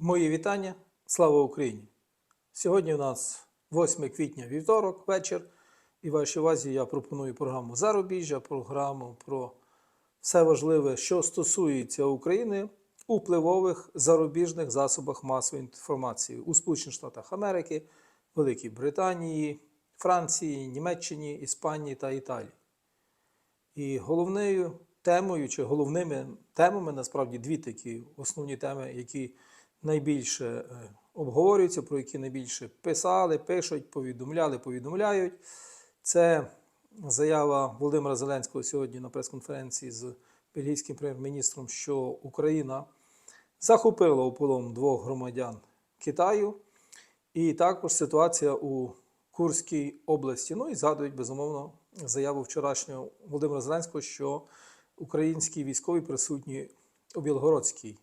Мої вітання. Слава Україні! Сьогодні у нас 8 квітня вівторок, вечір. І вашій увазі я пропоную програму Зарубіжжя, програму про все важливе, що стосується України у впливових зарубіжних засобах масової інформації у Сполучених Штатах Америки, Великій Британії, Франції, Німеччині, Іспанії та Італії. І головною темою чи головними темами, насправді дві такі основні теми, які найбільше е, обговорюються, про які найбільше писали, пишуть, повідомляли, повідомляють. Це заява Володимира Зеленського сьогодні на прес-конференції з бельгійським прем'єр-міністром, що Україна захопила у полон двох громадян Китаю, і також ситуація у Курській області. Ну і згадують безумовно заяву вчорашнього Володимира Зеленського, що українські військові присутні у Білгородській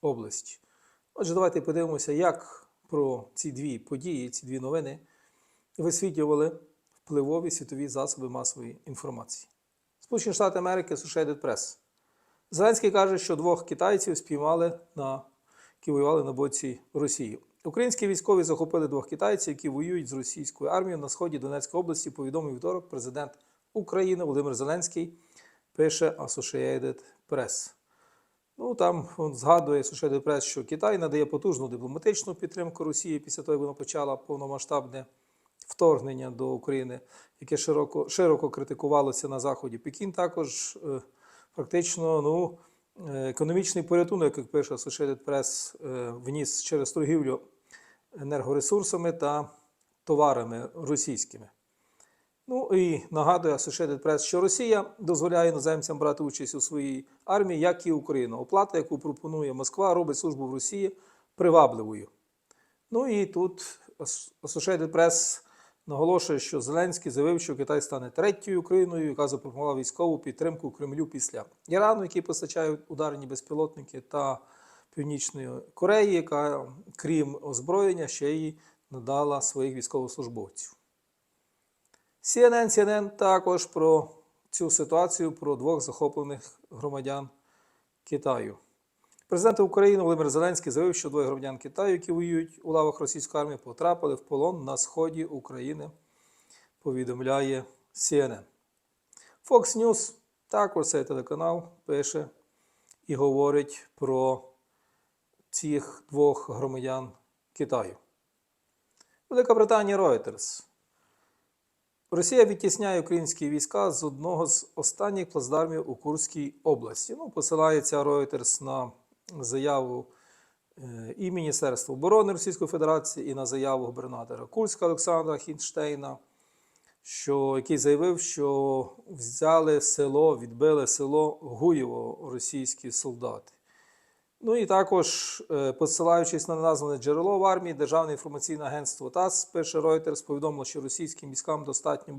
області. Отже, давайте подивимося, як про ці дві події, ці дві новини висвітлювали впливові світові засоби масової інформації. Сполучені Штати Америки Associated Press. Зеленський каже, що двох китайців спіймали на які воювали на боці Росії. Українські військові захопили двох китайців, які воюють з російською армією на сході Донецької області. Повідомив вівторок президент України Володимир Зеленський. Пише Associated Press. Ну там він згадує Associated Press, що Китай надає потужну дипломатичну підтримку Росії після того, як вона почала повномасштабне вторгнення до України, яке широко широко критикувалося на заході. Пекін також е, фактично ну, е, економічний порятунок, як пише Associated Press, е, вніс через торгівлю енергоресурсами та товарами російськими. Ну і нагадує Associated Press, що Росія дозволяє іноземцям брати участь у своїй армії, як і Україна. Оплата, яку пропонує Москва, робить службу в Росії привабливою. Ну і тут Associated Press наголошує, що Зеленський заявив, що Китай стане третьою країною, яка запропонувала військову підтримку Кремлю після Ірану, який постачає ударні безпілотники, та Північної Кореї, яка, крім озброєння, ще й надала своїх військовослужбовців. CNN, CNN також про цю ситуацію про двох захоплених громадян Китаю. Президент України Володимир Зеленський заявив, що двоє громадян Китаю, які воюють у лавах російської армії, потрапили в полон на сході України, повідомляє CNN. Fox News, також цей телеканал, пише і говорить про цих двох громадян Китаю. Велика Британія Reuters. Росія відтісняє українські війська з одного з останніх плацдармів у Курській області. Ну, посилається Reuters на заяву е, і Міністерства оборони Російської Федерації, і на заяву губернатора Курська Олександра Хінштейна, що, який заявив, що взяли село, відбили село Гуєво російські солдати. Ну і також, е, посилаючись на назване джерело в армії, Державне інформаційне агентство ТАСС, пише Reuters, повідомило, що російським військам достатньо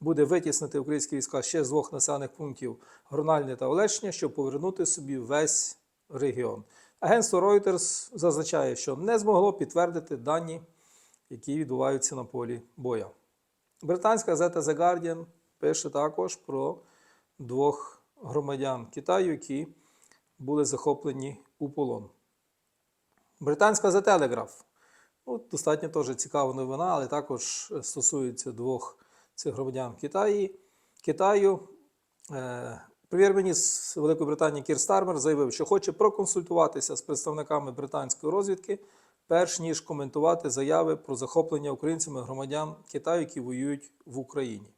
буде витіснити українські війська ще з двох населених пунктів Грональне та Олешня, щоб повернути собі весь регіон. Агентство Reuters зазначає, що не змогло підтвердити дані, які відбуваються на полі боя. Британська газета The Guardian пише також про двох громадян Китаю, які були захоплені у полон. Британська The Telegraph. Ну, достатньо теж цікава новина, але також стосується двох цих громадян Китаї. Китаю. Е, Прем'єр-міністр Великої Британії Кір Стармер заявив, що хоче проконсультуватися з представниками британської розвідки, перш ніж коментувати заяви про захоплення українцями громадян Китаю, які воюють в Україні.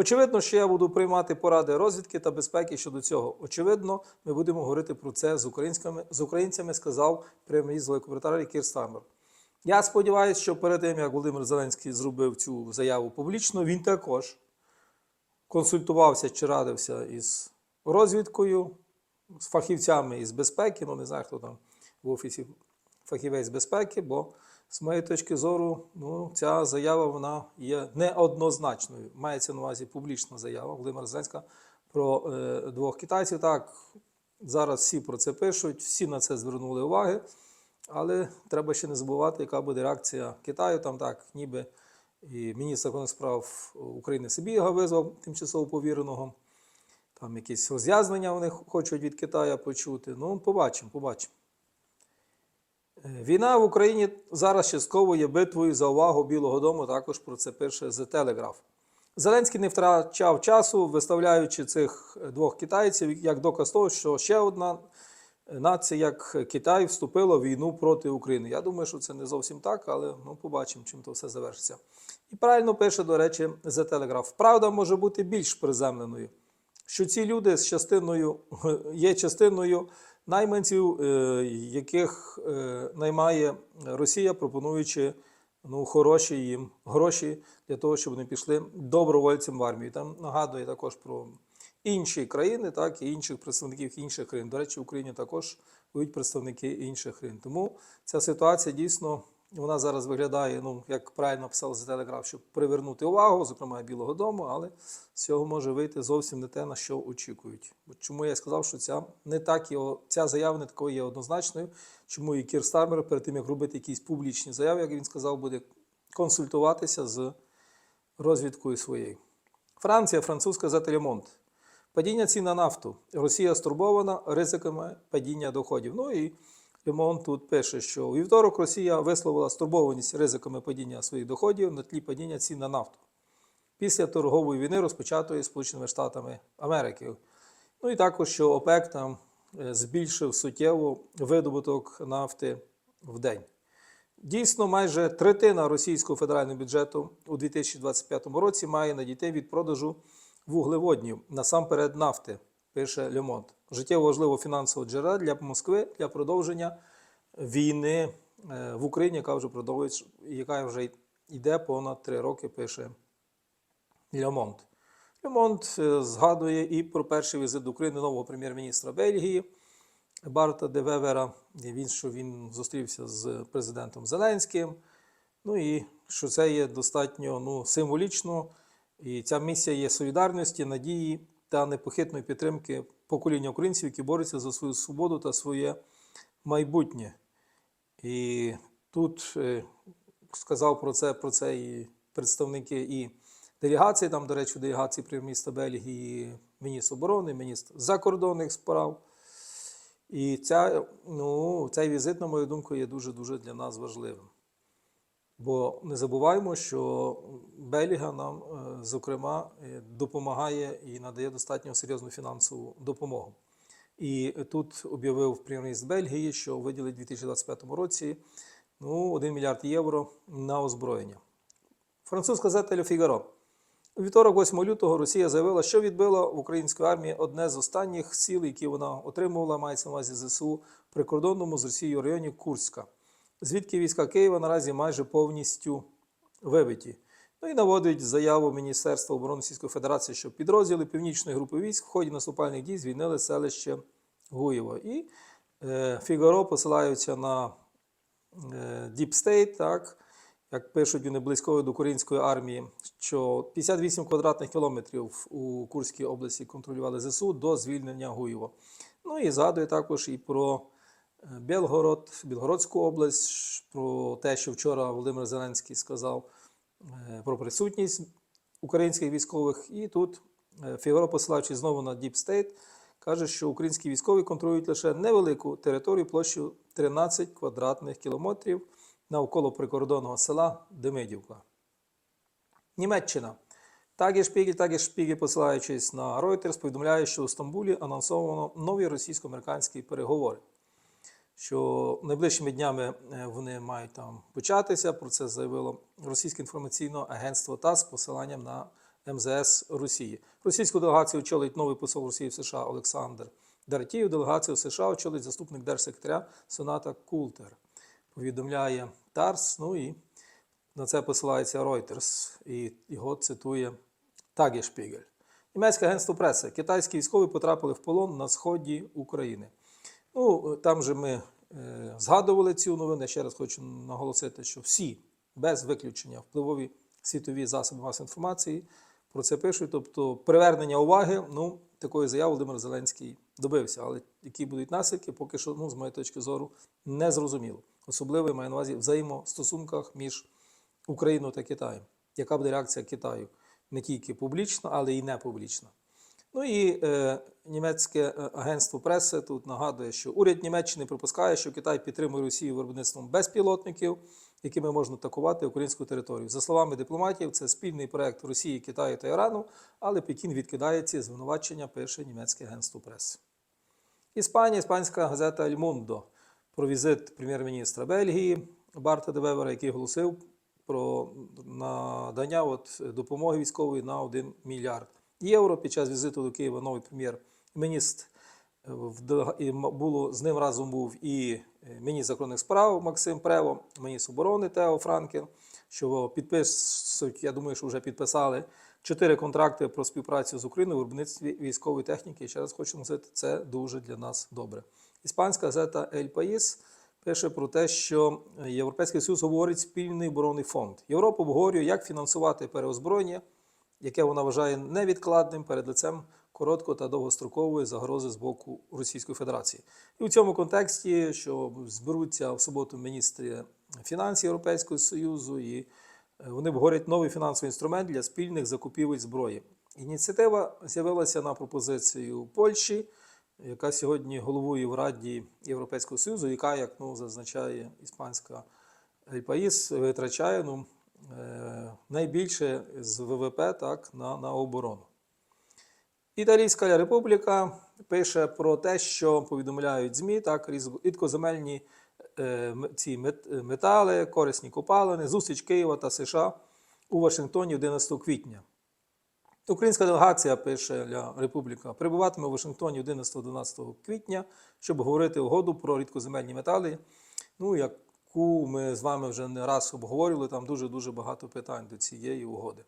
Очевидно, що я буду приймати поради розвідки та безпеки щодо цього. Очевидно, ми будемо говорити про це з українськими з українцями, сказав прем'єр-міністр Великої Британії Кір Стармер. Я сподіваюся, що перед тим, як Володимир Зеленський зробив цю заяву публічно, він також консультувався чи радився із розвідкою, з фахівцями із безпеки. Ну, не знаю, хто там в офісі фахівець безпеки, бо з моєї точки зору, ну, ця заява вона є неоднозначною. Мається на увазі публічна заява Володимира Зеленського про е, двох китайців. Так, зараз всі про це пишуть, всі на це звернули уваги. Але треба ще не забувати, яка буде реакція Китаю. Там так, ніби і міністр закордонних справ України Сибіга визвав тимчасово повіреного. Там якісь роз'яснення вони хочуть від Китаю почути. Ну, побачимо, побачимо. Війна в Україні зараз частково є битвою за увагу Білого Дому. Також про це пише The Telegraph. Зеленський не втрачав часу, виставляючи цих двох китайців як доказ того, що ще одна нація, як Китай, вступила в війну проти України. Я думаю, що це не зовсім так, але ну, побачимо, чим то все завершиться. І правильно пише, до речі, The Telegraph. Правда може бути більш приземленою, що ці люди з частиною є частиною найманців, е, яких е, наймає Росія, пропонуючи ну, хороші їм гроші для того, щоб вони пішли добровольцем в армію. Там нагадує також про інші країни, так і інших представників інших країн. До речі, в Україні також будуть представники інших країн. Тому ця ситуація дійсно вона зараз виглядає, ну як правильно писав за телеграф, щоб привернути увагу, зокрема Білого Дому, але з цього може вийти зовсім не те, на що очікують. Чому я сказав, що ця не так є, ця заява не такою є однозначною. Чому і Кір Стармер перед тим, як робити якісь публічні заяви, як він сказав, буде консультуватися з розвідкою своєю. Франція, французька газета Лемонт. Падіння цін на нафту. Росія стурбована ризиками падіння доходів. Ну і Лемон тут пише, що у вівторок Росія висловила стурбованість ризиками падіння своїх доходів на тлі падіння цін на нафту після торгової війни, розпочатої Сполученими Штатами Америки. Ну і також, що ОПЕК там е, збільшив суттєво видобуток нафти в день. Дійсно, майже третина російського федерального бюджету у 2025 році має надійти від продажу вуглеводнів, насамперед нафти, пише Лемонт. Життєво важливо фінансово джерела для Москви для продовження війни е, в Україні, яка вже продовжується, яка вже йде понад три роки, пише Лемонт. Лемонт е, згадує і про перший візит до України нового прем'єр-міністра Бельгії Барта де Вевера. Він що він зустрівся з президентом Зеленським. Ну і що це є достатньо ну, символічно. І ця місія є солідарності, надії та непохитної підтримки покоління українців, які борються за свою свободу та своє майбутнє. І тут е, сказав про це, про це і представники і делегації, там, до речі, делегації прем'єр-міністра Бельгії, міністр оборони, міністр закордонних справ. І ця, ну, цей візит, на мою думку, є дуже-дуже для нас важливим. Бо не забуваємо, що Бельгія нам, е, зокрема, е, допомагає і надає достатньо серйозну фінансову допомогу. І тут об'явив прем'єр-міністр Бельгії, що виділить у 2025 році ну, 1 мільярд євро на озброєння. Французька газета «Ле Фігаро». У вівторок, 8 лютого, Росія заявила, що відбила в українській армії одне з останніх сіл, які вона отримувала, мається на увазі ЗСУ, в прикордонному з Росією районі Курська, звідки війська Києва наразі майже повністю вибиті. Ну і наводить заяву Міністерства оборони Російської Федерації, що підрозділи Північної групи військ в ході наступальних дій звільнили селище Гуєво. І е, Фігаро посилаються на е, Deep State, так, як пишуть вони близькою до української армії, що 58 квадратних кілометрів у Курській області контролювали ЗСУ до звільнення Гуєво. Ну і згадує також і про е, Білгород, Білгородську область, про те, що вчора Володимир Зеленський сказав про присутність українських військових. І тут е, Фігаро, посилаючись знову на Deep State, каже, що українські військові контролюють лише невелику територію площею 13 квадратних кілометрів навколо прикордонного села Демидівка. Німеччина. Тагі Шпігель, посилаючись на Reuters, повідомляє, що у Стамбулі анонсовано нові російсько-американські переговори. Що найближчими днями е, вони мають там початися. Про це заявило російське інформаційне агентство ТАСС з посиланням на МЗС Росії. Російську делегацію очолить новий посол Росії в США Олександр Дартіїв. Делегацію США очолить заступник держсекретаря Соната Култер. Повідомляє ТАРС. Ну і на це посилається Reuters, і його цитує Тагешпігель. Німецьке агентство преси. Китайські військові потрапили в полон на сході України. Ну, там же ми е, згадували цю новину. Ще раз хочу наголосити, що всі без виключення впливові світові засоби масової інформації про це пишуть. Тобто привернення уваги, ну, такої заяви Володимир Зеленський добився. Але які будуть наслідки, поки що, ну, з моєї точки зору, не зрозуміло. Особливо я маю на увазі взаємостосунках між Україною та Китаєм. Яка буде реакція Китаю? Не тільки публічна, але й не публічна. Ну і е, німецьке е, агентство преси тут нагадує, що уряд Німеччини припускає, що Китай підтримує Росію виробництвом безпілотників, якими можна атакувати українську територію. За словами дипломатів, це спільний проект Росії, Китаю та Ірану, але Пекін відкидає ці звинувачення, пише німецьке агентство преси. Іспанія, іспанська газета «Ель Мундо» про візит прем'єр-міністра Бельгії Барта де Вевера, який оголосив про надання от допомоги військової на 1 мільярд євро. Під час візиту до Києва новий прем'єр-міністр е, було з ним разом був і е, міністр закордонних справ Максим Прево, міністр оборони Тео Франкен, що підписують, я думаю, що вже підписали чотири контракти про співпрацю з Україною в виробництві військової техніки. І ще раз хочу назвати, це дуже для нас добре. Іспанська газета Ель Паїс пише про те, що Європейський Союз говорить спільний оборонний фонд. Європа обговорює, як фінансувати переозброєння, яке вона вважає невідкладним перед лицем коротко та довгострокової загрози з боку Російської Федерації. І у цьому контексті, що зберуться в суботу міністри фінансів Європейського Союзу, і е, вони обговорять новий фінансовий інструмент для спільних закупівель зброї. Ініціатива з'явилася на пропозицію Польщі, яка сьогодні головує в Раді Європейського Союзу, яка, як ну, зазначає іспанська Паїс, витрачає ну, найбільше з ВВП так, на, на оборону. Італійська Республіка пише про те, що повідомляють ЗМІ, так, рідкоземельні е, ці е, метали, корисні копалини, зустріч Києва та США у Вашингтоні 11 квітня. Українська делегація пише Ля Республіка перебуватиме у Вашингтоні 11-12 квітня, щоб говорити угоду про рідкоземельні метали, ну, яку ми з вами вже не раз обговорювали. Там дуже дуже багато питань до цієї угоди.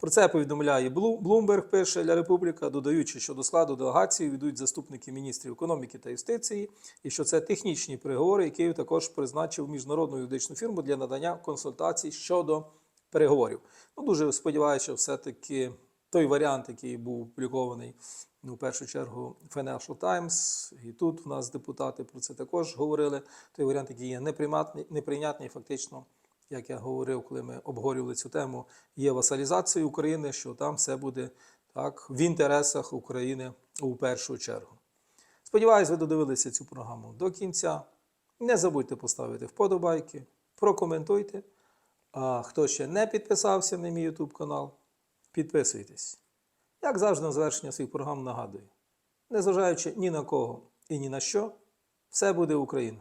Про це повідомляє Блу- Блумберг, пише Ля Республіка, додаючи, що до складу делегації ведуть заступники міністрів економіки та юстиції, і що це технічні переговори, і Київ також призначив міжнародну юридичну фірму для надання консультацій щодо переговорів. Ну, дуже сподіваюся, що все-таки той варіант, який був опублікований ну, в першу чергу Financial Times, і тут в нас депутати про це також говорили. Той варіант, який є неприйматний, неприйнятний, фактично, як я говорив, коли ми обговорювали цю тему, є васалізацією України, що там все буде так в інтересах України у першу чергу. Сподіваюсь, ви додивилися цю програму до кінця. Не забудьте поставити вподобайки, прокоментуйте. А хто ще не підписався на мій YouTube канал, підписуйтесь. Як завжди, на завершення своїх програм нагадую: незважаючи ні на кого і ні на що, все буде Україна.